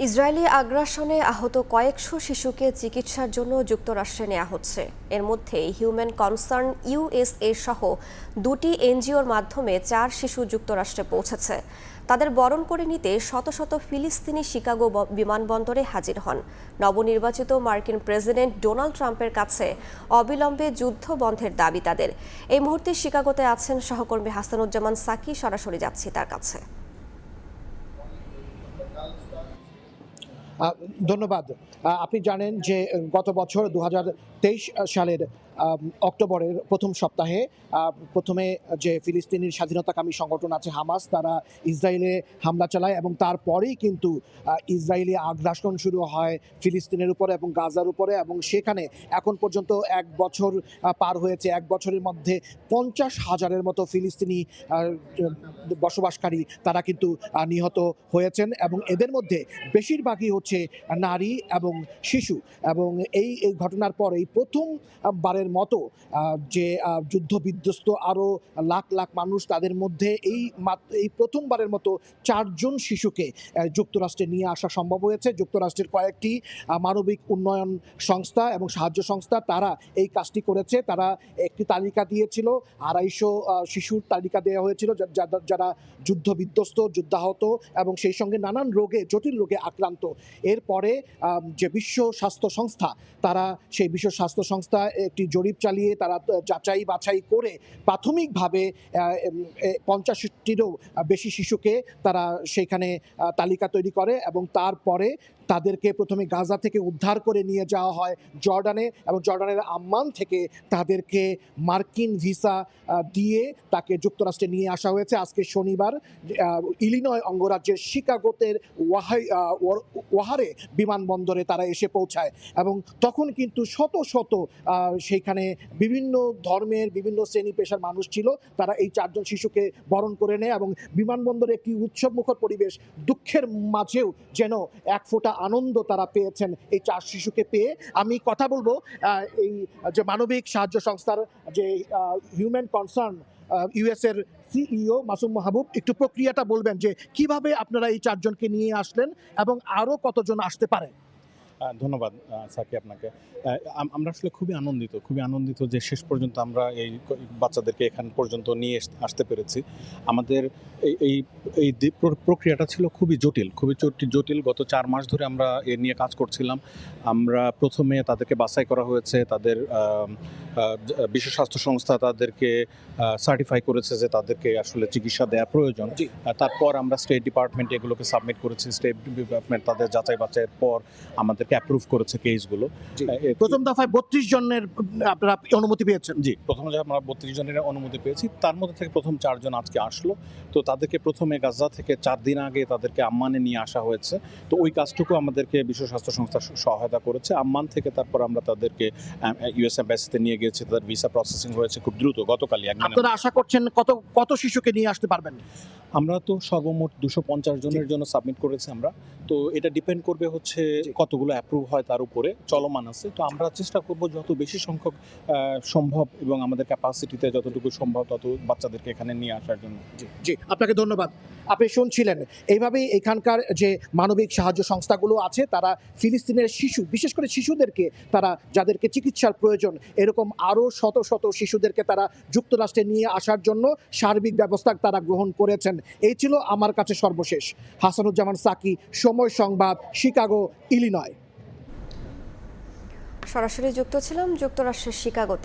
Israeli আগ্রাসনে আহত কয়েকশো শিশুকে চিকিৎসার জন্য যুক্তরাষ্ট্রে নেওয়া হচ্ছে। এর মধ্যে হিউম্যান কনসার্ন ইউএসএ সহ দুটি এনজিওর মাধ্যমে চার শিশু যুক্তরাষ্ট্রে পৌঁছেছে। তাদের বরণ করে নিতে শত শত ফিলিস্তিনি শিকাগো বিমানবন্দরে হাজির হন। নবনির্বাচিত মার্কিন প্রেসিডেন্ট ডোনাল্ড ট্রাম্পের কাছে অবিলম্বে যুদ্ধ বন্ধের দাবি তাদের। এই মুহূর্তে শিকাগোতে আছেন সহকর্মী হাসানুজ্জামান সাকি, সরাসরি যাচ্ছি তার কাছে। ধন্যবাদ। আপনি জানেন যে গত বছর দু হাজার তেইশ সালের অক্টোবরের প্রথম সপ্তাহে প্রথমে যে ফিলিস্তিনির স্বাধীনতাকামী সংগঠন আছে হামাস, তারা ইসরায়েলে হামলা চালায় এবং তারপরেই কিন্তু ইসরায়েলি আগ্রাসন শুরু হয় ফিলিস্তিনের উপরে এবং গাজার উপরে এবং সেখানে এখন পর্যন্ত এক বছর পার হয়েছে। এক বছরের মধ্যে পঞ্চাশ হাজারের মতো ফিলিস্তিনি বসবাসকারী তারা কিন্তু নিহত হয়েছেন এবং এদের মধ্যে বেশিরভাগই হচ্ছে নারী এবং শিশু এবং এই ঘটনার পর এই প্রথম মতো যে যুদ্ধ বিধ্বস্ত আরও লাখ লাখ মানুষ তাদের মধ্যে এই এই প্রথমবারের মতো চারজন শিশুকে যুক্তরাষ্ট্রে নিয়ে আসা সম্ভব হয়েছে। যুক্তরাষ্ট্রের কয়েকটি মানবিক উন্নয়ন সংস্থা এবং সাহায্য সংস্থা তারা এই কাজটি করেছে। তারা একটি তালিকা দিয়েছিল, আড়াইশো শিশুর তালিকা দেওয়া হয়েছিল যারা যুদ্ধ বিধ্বস্ত যুদ্ধাহত এবং সেই সঙ্গে নানান রোগে, জটিল রোগে আক্রান্ত। এরপরে যে বিশ্ব স্বাস্থ্য সংস্থা, তারা সেই বিশ্ব স্বাস্থ্য সংস্থা একটি জরিপ চালিয়ে তারা যাচাই বাছাই করে প্রাথমিকভাবে পঞ্চাশটিরও বেশি শিশুকে তারা সেখানে তালিকা তৈরি করে এবং তারপরে তাদেরকে প্রথমে গাজা থেকে উদ্ধার করে নিয়ে যাওয়া হয় জর্ডানে এবং জর্ডানের আম্মান থেকে তাদেরকে মার্কিন ভিসা দিয়ে তাকে যুক্তরাষ্ট্রে নিয়ে আসা হয়েছে। আজকে শনিবার ইলিনয় অঙ্গরাজ্যের শিকাগোতের ওয়াহাই ওয়াহারে বিমানবন্দরে তারা এসে পৌঁছায় এবং তখন কিন্তু শত শত সেইখানে বিভিন্ন ধর্মের, বিভিন্ন শ্রেণি পেশার মানুষ ছিল। তারা এই চারজন শিশুকে বরণ করে নেয় এবং বিমানবন্দরে একটি উৎসবমুখর পরিবেশ দুঃখের মাঝেও যেন এক ফোঁটা আনন্দ তারা পেয়েছেন এই চার শিশুকে পেয়ে। আমি কথা বলব এই যে মানবিক সাহায্য সংস্থার যে হিউম্যান কনসার্ন ইউএস এর সিইও মাসুম মাহবুব একটু প্রক্রিয়াটা বলবেন যে, কীভাবে আপনারা এই চারজনকে নিয়ে আসলেন এবং আরও কতজন আসতে পারে? ধন্যবাদ সাকি আপনাকে। আমরা আসলে খুবই আনন্দিত খুবই আনন্দিত যে শেষ পর্যন্ত আমরা এই বাচ্চাদেরকে এখান পর্যন্ত নিয়ে আসতে পেরেছি। আমাদের এই এই এই প্র- প্রক্রিয়াটা ছিল খুবই জটিল খুবই জটি- জটিল। গত চার মাস ধরে আমরা এ নিয়ে কাজ করছিলাম। আমরা প্রথমে তাদেরকে বাছাই করা হয়েছে তাদের বিশ্ব স্বাস্থ্য সংস্থা তাদেরকে সার্টিফাই করেছে যে তাদেরকে আসলে চিকিৎসা দেওয়া প্রয়োজন। তারপর আমরা স্টেট ডিপার্টমেন্টে এগুলোকে সাবমিট করেছি। স্টেট ডিপার্টমেন্ট তাদের যাচাই বাছাইয়ের পর আমাদেরকে অ্যাপ্রুভ করেছে কেসগুলো প্রথম দফায় বত্রিশ জনের আপনারা অনুমতি পেয়েছেন। জি প্রথমে যে আমরা বত্রিশ জনের অনুমতি পেয়েছি। তার মধ্যে থেকে প্রথম চারজন আজকে আসলো। তো তাদেরকে প্রথমে গাজা থেকে চার দিন আগে তাদেরকে আম্মানে নিয়ে আসা হয়েছে। তো ওই কাজটুকু আমাদেরকে বিশ্ব স্বাস্থ্য সংস্থা সহায়তা করেছে। আম্মান থেকে তারপর আমরা তাদেরকে ইউএস এম্বাসিতে নিয়ে গিয়েছি। তাদের ভিসা প্রসেসিং হয়েছে খুব দ্রুত গতকালই আপনারা আশা করছেন কত কত শিশুকে নিয়ে আসতে পারবেন? আমরা তো সর্বমোট দুশো পঞ্চাশ জনের জন্য সাবমিট করেছি আমরা। তো এটা ডিপেন্ড করবে হচ্ছে কতগুলো অ্যাপ্রুভ হয় তার উপরে, চলমান আছে। তো আমরা চেষ্টা করব যত বেশি সংখ্যক সম্ভব এবং আমাদের ক্যাপাসিটিতে যতটুকু সম্ভব তত বাচ্চাদেরকে এখানে নিয়ে আসার জন্য। জি জি, আপনাকে ধন্যবাদ। আপনি শুনছিলেন, এইভাবেই এখানকার যে মানবিক সাহায্য সংস্থাগুলো আছে, তারা ফিলিস্তিনের শিশু, বিশেষ করে শিশুদেরকে তারা, যাদেরকে চিকিৎসার প্রয়োজন, এরকম আরও শত শত শিশুদেরকে তারা যুক্তরাষ্ট্রে নিয়ে আসার জন্য সার্বিক ব্যবস্থা তারা গ্রহণ করেছেন। এই ছিল আমার কাছে সর্বশেষ। হাসানুজ্জামান সাকি, সময় সংবাদ, শিকাগো, ইলিনয়। সরাসরি যুক্ত ছিলাম যুক্তরাষ্ট্রের শিকাগোতে।